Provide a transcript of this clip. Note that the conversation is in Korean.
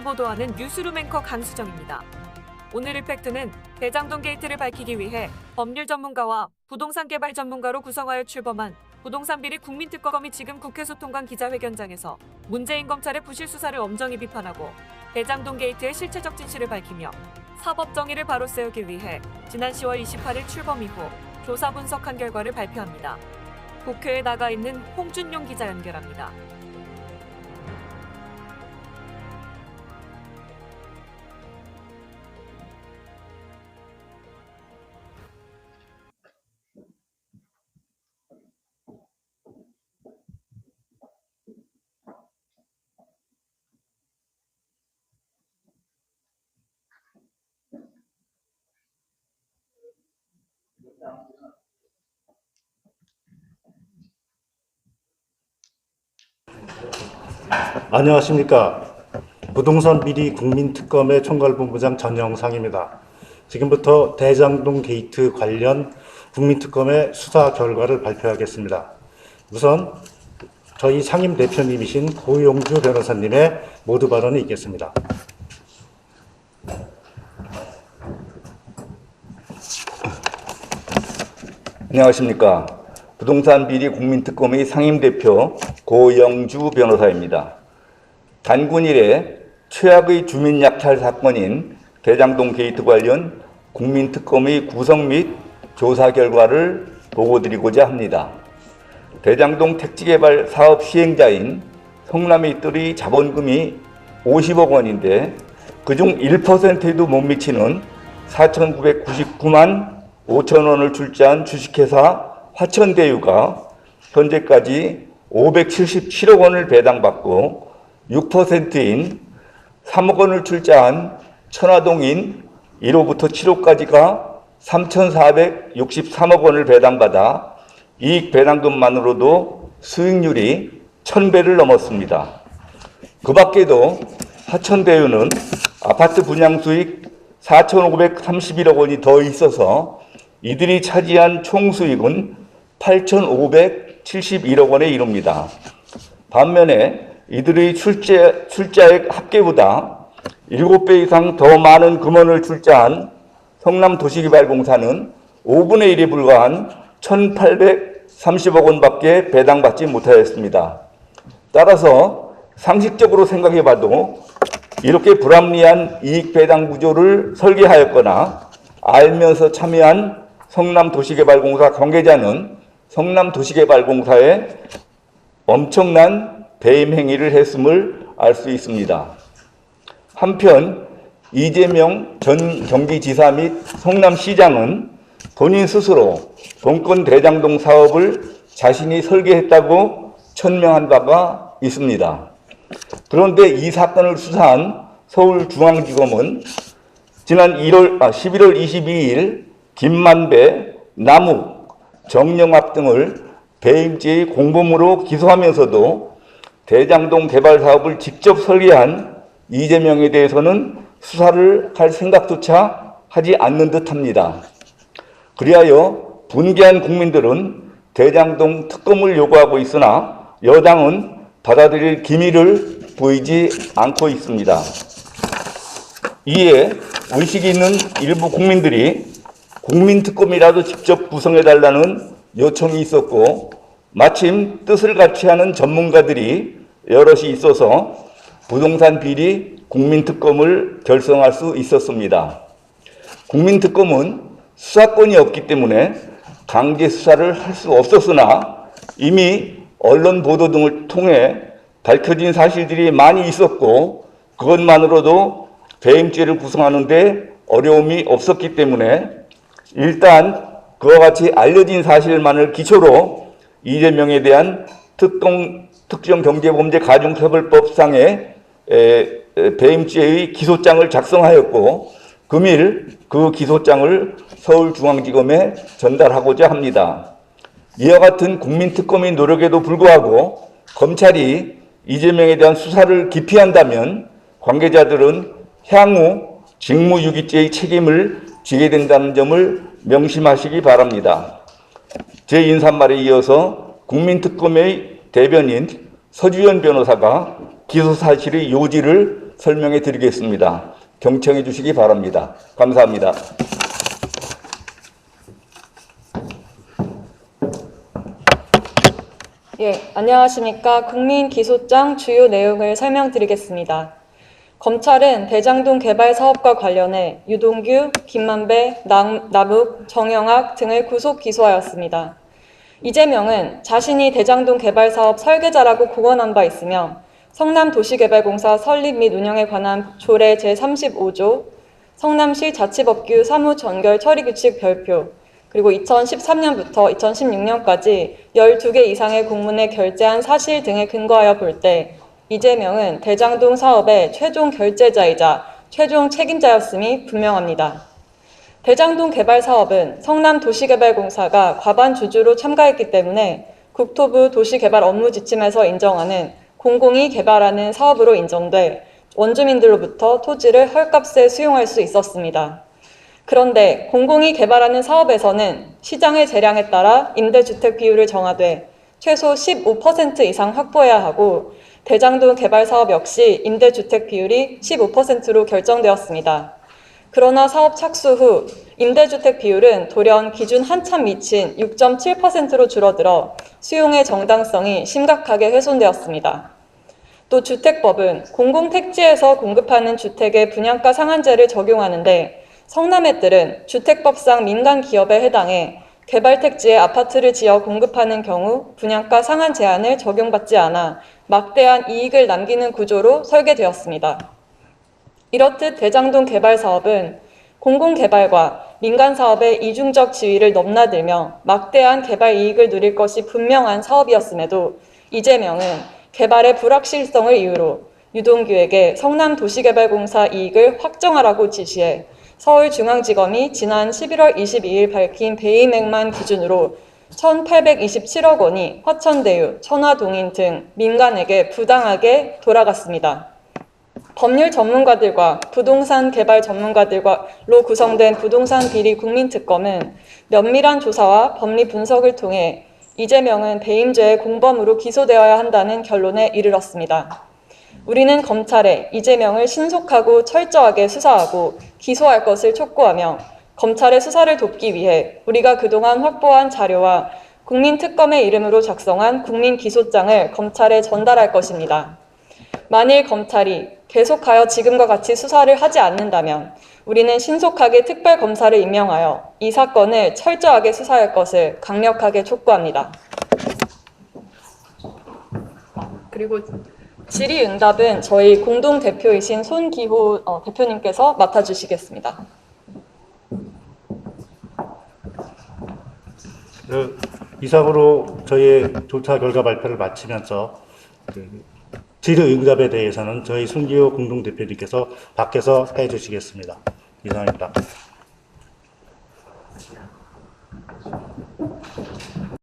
사건을 보도하는 뉴스룸 앵커 강수정입니다. 오늘의 팩트는 대장동 게이트를 밝히기 위해 법률 전문가와 부동산 개발 전문가로 구성하여 출범한 부동산 비리 국민특검이 지금 국회 소통관 기자회견장에서 문재인 검찰의 부실 수사를 엄정히 비판하고 대장동 게이트의 실체적 진실을 밝히며 사법 정의를 바로 세우기 위해 지난 10월 28일 출범 이후 조사 분석한 결과를 발표합니다. 국회에 나가 있는 홍준용 기자 연결합니다. 안녕하십니까. 부동산 비리 국민특검의 총괄본부장 전영상입니다. 지금부터 대장동 게이트 관련 국민특검의 수사 결과를 발표하겠습니다. 우선 저희 상임 대표님이신 고용주 변호사님의 모두 발언이 있겠습니다. 안녕하십니까. 부동산 비리 국민특검의 상임대표 고영주 변호사입니다. 단군 이래 최악의 주민 약탈 사건인 대장동 게이트 관련 국민특검의 구성 및 조사 결과를 보고드리고자 합니다. 대장동 택지개발 사업 시행자인 성남의 뜰의 자본금이 50억 원인데 그중 1%에도 못 미치는 4,999만 5천 원을 출자한 주식회사 화천대유가 현재까지 577억 원을 배당받고 6%인 3억 원을 출자한 천화동인 1호부터 7호까지가 3,463억 원을 배당받아 이익 배당금만으로도 수익률이 1000배를 넘었습니다. 그 밖에도 하천대유는 아파트 분양 수익 4,531억 원이 더 있어서 이들이 차지한 총 수익은 8,571억 원에 이릅니다. 반면에 이들의 출제, 출자액 합계보다 7배 이상 더 많은 금원을 출자한 성남도시개발공사는 5분의 1에 불과한 1,830억 원밖에 배당받지 못하였습니다. 따라서 상식적으로 생각해 봐도 이렇게 불합리한 이익 배당 구조를 설계하였거나 알면서 참여한 성남도시개발공사 관계자는 성남도시개발공사에 엄청난 배임 행위를 했음을 알 수 있습니다. 한편 이재명 전 경기지사 및 성남시장은 본인 스스로 본권 대장동 사업을 자신이 설계했다고 천명한 바가 있습니다. 그런데 이 사건을 수사한 서울중앙지검은 지난 1월, 아, 11월 22일 김만배, 남욱, 정영합 등을 배임죄의 공범으로 기소하면서도 대장동 개발 사업을 직접 설계한 이재명에 대해서는 수사를 할 생각조차 하지 않는 듯 합니다. 그리하여 분개한 국민들은 대장동 특검을 요구하고 있으나 여당은 받아들일 기미를 보이지 않고 있습니다. 이에 의식이 있는 일부 국민들이 국민특검이라도 직접 구성해달라는 요청이 있었고 마침 뜻을 같이 하는 전문가들이 여럿이 있어서 부동산 비리 국민특검을 결성할 수 있었습니다. 국민특검은 수사권이 없기 때문에 강제 수사를 할 수 없었으나 이미 언론 보도 등을 통해 밝혀진 사실들이 많이 있었고 그것만으로도 배임죄를 구성하는데 어려움이 없었기 때문에 일단 그와 같이 알려진 사실만을 기초로 이재명에 대한 특동 특정 경제범죄 가중처벌법상의 배임죄의 기소장을 작성하였고 금일 그 기소장을 서울중앙지검에 전달하고자 합니다. 이와 같은 국민특검의 노력에도 불구하고 검찰이 이재명에 대한 수사를 기피한다면 관계자들은 향후 직무유기죄의 책임을 지게 된다는 점을 명심하시기 바랍니다. 제 인사말에 이어서 국민특검의 대변인 서주현 변호사가 기소 사실의 요지를 설명해 드리겠습니다. 경청해 주시기 바랍니다. 감사합니다. 예, 안녕하십니까. 국민기소장 주요 내용을 설명드리겠습니다. 검찰은 대장동 개발 사업과 관련해 유동규, 김만배, 남, 남욱, 정영학 등을 구속 기소하였습니다. 이재명은 자신이 대장동 개발 사업 설계자라고 공언한 바 있으며 성남도시개발공사 설립 및 운영에 관한 조례 제35조, 성남시 자치법규 사무전결 처리규칙 별표, 그리고 2013년부터 2016년까지 12개 이상의 공문에 결제한 사실 등에 근거하여 볼 때 이재명은 대장동 사업의 최종 결제자이자 최종 책임자였음이 분명합니다. 대장동 개발 사업은 성남도시개발공사가 과반 주주로 참가했기 때문에 국토부 도시개발 업무 지침에서 인정하는 공공이 개발하는 사업으로 인정돼 원주민들로부터 토지를 헐값에 수용할 수 있었습니다. 그런데 공공이 개발하는 사업에서는 시장의 재량에 따라 임대주택 비율을 정하되 최소 15% 이상 확보해야 하고 대장동 개발 사업 역시 임대주택 비율이 15%로 결정되었습니다. 그러나 사업 착수 후 임대주택 비율은 돌연 기준 한참 미친 6.7%로 줄어들어 수용의 정당성이 심각하게 훼손되었습니다. 또 주택법은 공공택지에서 공급하는 주택의 분양가 상한제를 적용하는데 성남의들은 주택법상 민간 기업에 해당해 개발 택지에 아파트를 지어 공급하는 경우 분양가 상한 제한을 적용받지 않아 막대한 이익을 남기는 구조로 설계되었습니다. 이렇듯 대장동 개발 사업은 공공개발과 민간 사업의 이중적 지위를 넘나들며 막대한 개발 이익을 누릴 것이 분명한 사업이었음에도 이재명은 개발의 불확실성을 이유로 유동규에게 성남도시개발공사 이익을 확정하라고 지시해 서울중앙지검이 지난 11월 22일 밝힌 배임액만 기준으로 1,827억 원이 화천대유, 천화동인 등 민간에게 부당하게 돌아갔습니다. 법률 전문가들과 부동산 개발 전문가들로 구성된 부동산 비리 국민특검은 면밀한 조사와 법리 분석을 통해 이재명은 배임죄의 공범으로 기소되어야 한다는 결론에 이르렀습니다. 우리는 검찰에 이재명을 신속하고 철저하게 수사하고 기소할 것을 촉구하며 검찰의 수사를 돕기 위해 우리가 그동안 확보한 자료와 국민특검의 이름으로 작성한 국민기소장을 검찰에 전달할 것입니다. 만일 검찰이 계속하여 지금과 같이 수사를 하지 않는다면 우리는 신속하게 특별검사를 임명하여 이 사건을 철저하게 수사할 것을 강력하게 촉구합니다. 그리고 질의응답은 저희 공동 대표이신 손기호 어, 대표님께서 맡아주시겠습니다. 그 이상으로 저희의 조사 결과 발표를 마치면서 그 질의응답에 대해서는 저희 손기호 공동대표님께서 밖에서 해주시겠습니다. 이상입니다.